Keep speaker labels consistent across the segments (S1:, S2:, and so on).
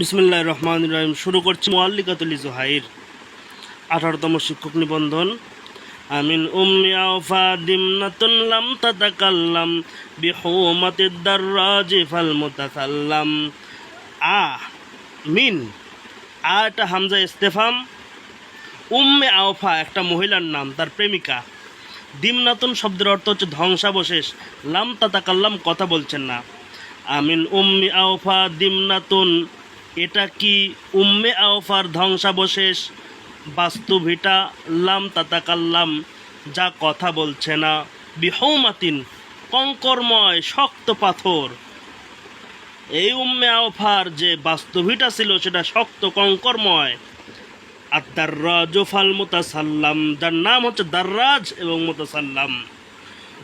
S1: বিসমুল্লাহ রহমান রহিম। শুরু করছি মোয়াল্লিকাতুল জুহাইর, আঠারোতম শিক্ষক নিবন্ধন। আমিন, উম্মি আওফা দিমনাতুন লাম তাতাকাল্লাম, বিহুমাতিদ দাররাজি ফাল মুতাসাল্লাম। আ, মিন, আ এটা হামজা ইস্তেফাম। উম্মে আওফা একটা মহিলার নাম, তার প্রেমিকা। দিমনাতুন শব্দের অর্থ হচ্ছে ধ্বংসাবশেষ। লাম তাতাকাল্লাম কথা বলছেন না। আমিন, উম্মি আওফা দিমনাতুন এটা কি উম্মে আওফার ধ্বংসাবশেষ? বাস্তুভিটা লাম তাতাকাল্লাম, যা কথা বলছে না। বিহৌমাতিন, কঙ্করময়, শক্ত পাথর। এই উম্মে আওফার যে বাস্তুভিটা ছিল, সেটা শক্ত, কঙ্করময়। আর দার্রাজ ফাল মোতাসাল্লাম যার নাম হচ্ছে দার্রাজ এবং মোতাসাল্লাম।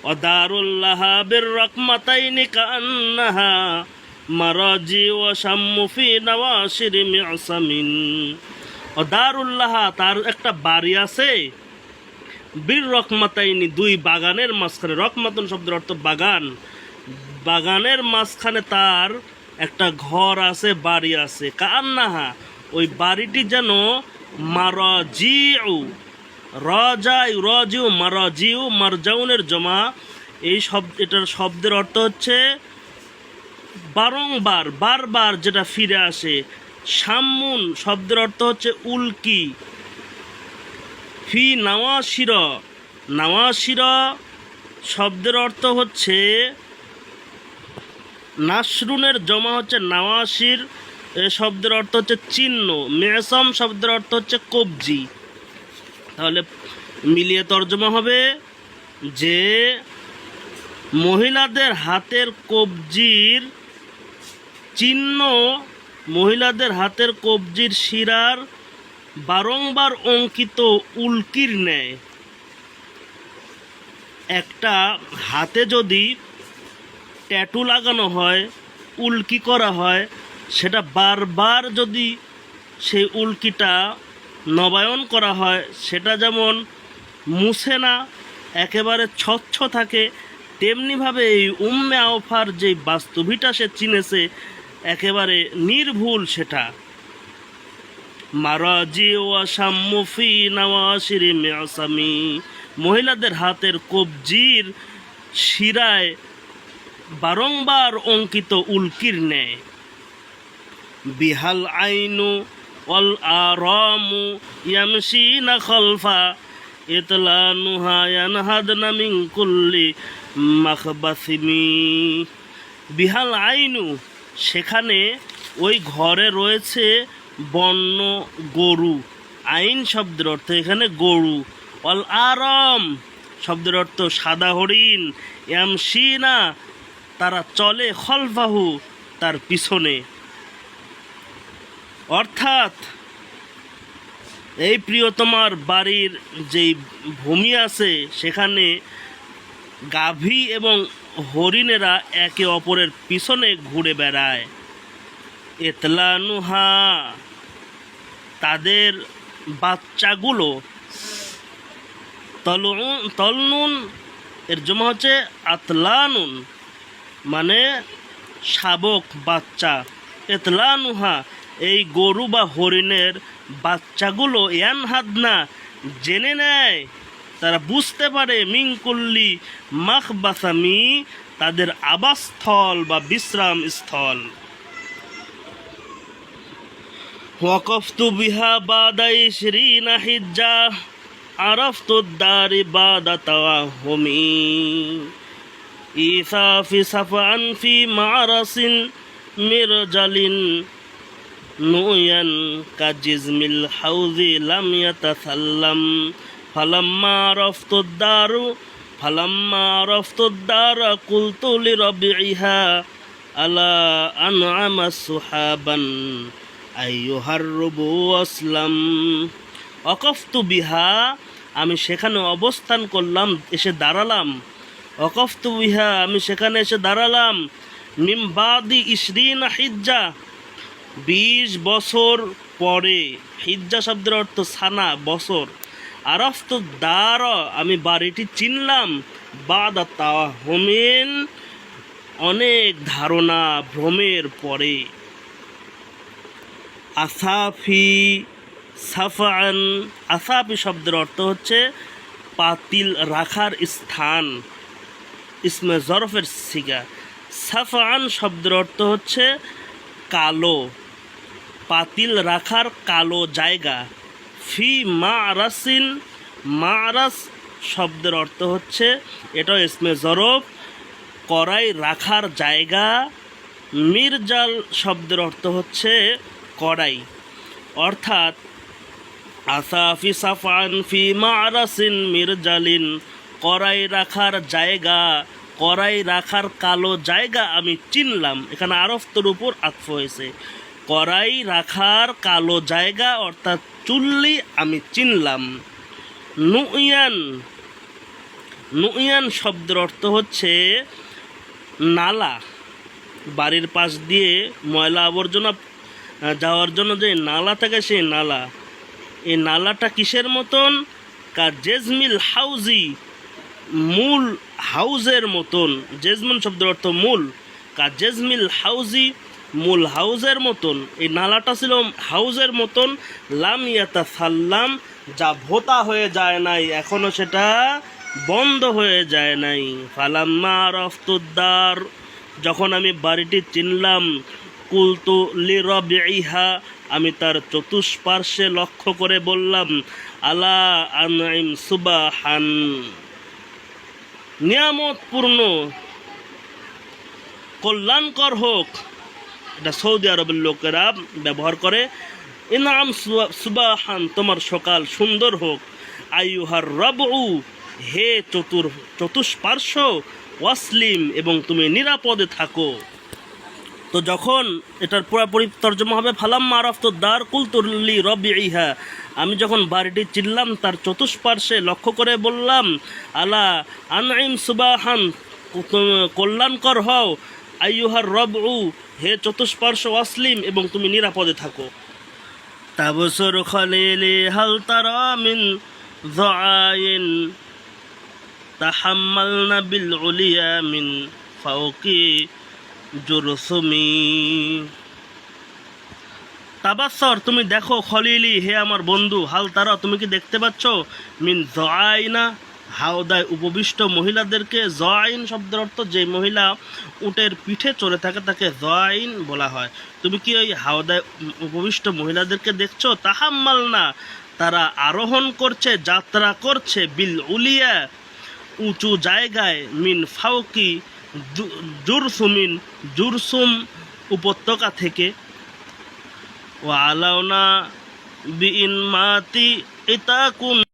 S1: অদারুল্লাহ বের রকমাতাইনি কান্নাহা মারাজি ও শাম্মুফি নওয়াশির আসামিন ও দারুল্লাহা, তার একটা বাড়ি আছে। বীর রকমাতাইনি দুই বাগানের মাঝখানে রকমাতন শব্দের অর্থ বাগান। বাগানের মাঝখানে তার একটা ঘর আছে, বাড়ি আছে। কান্নাহা ওই বাড়িটি যেন মারাজিউ রজাউ রজিউ, মারাজিউ, মারজাউনের জমা। এই শব্দ, এটার শব্দের অর্থ হচ্ছে বারংবার, বারবার যেটা ফিরে আসে সাম্মুন শব্দের অর্থ হচ্ছে উল্কি। ফি নাওয়াশির নাওয়াশির শব্দের অর্থ হচ্ছে, নাসরুনের জমা হচ্ছে নাওয়াশির শব্দের অর্থ হচ্ছে চিহ্ন, মেসম শব্দের অর্থ হচ্ছে কবজি। তাহলে মিলিয়ে তর্জমা হবে যে, মহিলাদের হাতের কবজির চিহ্ন মহিলাদের হাতের কবজির শিরার বারংবার অঙ্কিত উল্কির ন্যায়। একটা হাতে যদি ট্যাটু লাগানো হয়, উল্কি করা হয়, সেটা বারবার যদি সেই উল্কিটা নবায়ন করা হয়, সেটা যেমন মুছে না, একেবারে স্বচ্ছ থাকে, তেমনিভাবে এই উম্মে আওফার যে বাস্তবিটা সে চিনেছে একেবারে নির্ভুল সেটা। মারাজি ওয়াসাম্মুফি নওয়াশিরি মেসামি মহিলাদের হাতের কবজির শিরায় বারংবার অঙ্কিত উল্কির নেয় বিহাল আইনু অল আরামু ইয়ামশিনা খলফা। ইতলানুহা ইয়ানহাদনা মিন কুল্লি মাখবাসিমি। বিহাল আইনু সেখানে ওই ঘরে রয়েছে বন্য গরু। আইন শব্দের অর্থ এখানে গরু। অল আরম শব্দের অর্থ সাদা হরিণ। এম ইয়ামশিনা তারা চলে খলফাহু তার পিছনে। অর্থাৎ এই প্রিয়তমার বাড়ির যেই ভূমি আছে, সেখানে গাভী এবং হরিণেরা একে অপরের পিছনে ঘুরে বেড়ায়। এতলানুহা তাদের বাচ্চাগুলো তলুন, তলনুন, এর জমা হচ্ছে আতলানুন মানে শাবক বাচ্চা। এতলানুহা এই গরু বা হরিণের বাচ্চাগুলো ইয়ান হাদনা জেনে নেয় তারা বুঝতে পারে মিংকুল্লি মাখ বাসামি তাদের আবাসস্থল বা বিশ্রাম স্থল ওয়াকফতু বিহা বাদাই শ্রীনা হিজ্জা, আরফতু দারি বাদা তাওয়াহুমি। ইসাফি সাফান ফি মারাসিন মিরজালিন নুয়ান কাজিজমিল হাউজি লাম ইয়াতাসাল্লাম। ফালাম্মা রফতুদ্দারু, ফালাম্মা রফতুদ্দার কুলতু লিরবিহা আলা আনআমা সুহাবান, আইয়ুহার রুবু আসলাম অকফতু বিহা, আমি সেখানে অবস্থান করলাম, এসে দাঁড়ালাম। অকফতু বিহা, আমি সেখানে এসে দাঁড়ালাম। মিমবাদি ইসরিন হিজ্জা, বিশ বছর পরে, হিজ্জা শব্দের অর্থ সানা, বছর। আরফ তো দার, আমি বাড়িটি চিনলাম। বাদা হোমেন অনেক ধারণা ভ্রমের পরে। আসাফি সাফান আসাফি শব্দের অর্থ হচ্ছে পাতিল রাখার স্থান, ইসমে জরফের সিগা। সাফান শব্দের অর্থ হচ্ছে কালো, পাতিল রাখার কালো জায়গা। ফি মা আরাসিন মা আরাস শব্দের অর্থ হচ্ছে, এটাও ইসমে জরফ কড়াই রাখার জায়গা, মির্জাল শব্দের অর্থ হচ্ছে কড়াই। অর্থাৎ, আসাফি সাফান ফি মা মারাসিন মির্জালিন কড়াই রাখার জায়গা কড়াই রাখার কালো জায়গা আমি চিনলাম। এখানে আরফতর উপর আত্ম হয়েছে। কড়াই রাখার কালো জায়গা অর্থাৎ চুল্লি আমি চিনলাম। নুইয়ান নুইয়ান শব্দের অর্থ হচ্ছে নালা। বাড়ির পাশ দিয়ে ময়লা আবর্জনা যাওয়ার জন্য যে নালা থাকে সেই নালা। এই নালাটা কিসের মতন? কা জেজমিল হাউজি, মূল হাউজের মতন। জেজমিন শব্দের অর্থ মূল। কা জেজমিল হাউজি মূল হাউজের মতন, এই নালাটা ছিল হাউজের মতন, লাম ইয়াতা সাল্লাম যা ভোতা হয়ে যায় নাই, এখনও সেটা বন্ধ হয়ে যায় নাই। ফালাম্মা রফতুদ্দার যখন আমি বাড়িটি চিনলাম, কুলতু লিরবিহা আমি তার চতুষ্পার্শ্বে লক্ষ্য করে বললাম, আলা আনইম সুবাহান। নিয়ামতপূর্ণ, কল্যাণকর হোক এটা সৌদি আরবের লোকেরা ব্যবহার করে। ইনাম সুবা- সুবাহান, তোমার সকাল সুন্দর হোক। আইয়ুহার রবউ, হে চতুর, চতুষ্পার্শ্ব, ওয়াসলিম, এবং তুমি নিরাপদে থাকো। তো যখন এটার পুরোপুরি তর্জমা হবে ফালাম মারফ তো দার কুলতুল্লি রবি ইহা আমি যখন বাড়িটি চিনলাম, তার চতুষ্পার্শ্বে লক্ষ্য করে বললাম, আলা আনইম সুবাহান, কল্যাণকর হও আইয়ুহার রব উ হে চতুষ্পার্শ্ব অসলিম এবং তুমি নিরাপদে থাকো। তাবসর খলেলে হালতার মিন যআইন তাহাম্মালনা বিল উলিয়া মিন ফাওকি জুরসুমি। তাবাসর তুমি দেখো খলিলি, হে আমার বন্ধু হালতারা তুমি কি দেখতে পাচ্ছ? মিন জআইনা হাওদায় উপবিষ্ট মহিলাদেরকে জয়ন শব্দের অর্থ যে মহিলা উটের পিঠে চড়ে থাকে তাকে জয়ন বলা হয়। তুমি কি ওই হাওদায় উপবিষ্ট মহিলাদেরকে দেখছ? তাহাম্মাল না তারা আরোহণ করছে, যাত্রা করছে, বিল উলিয়া, উঁচু জায়গায়, মিন ফাউকি জুরসুমিন, জুরসুম উপত্যকা থেকে। ও আলাউনা বিইন মাতি ইতাকুন